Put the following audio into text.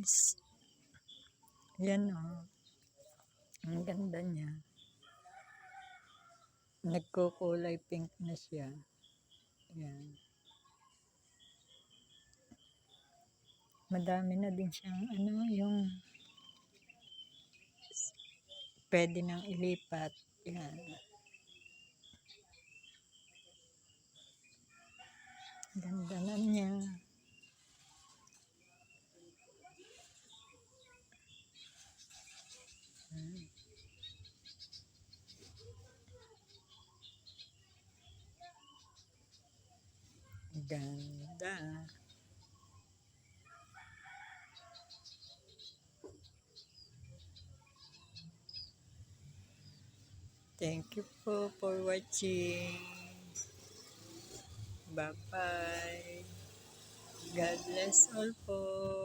guys. Yan o. Ang ganda niya. Nagkukulay pink na siya. Yan. Madami na din siyang ano yung pwede nang ilipat. Yan. Ganda na niya. Ganda. Thank you po for watching. Bye-bye. God bless all po.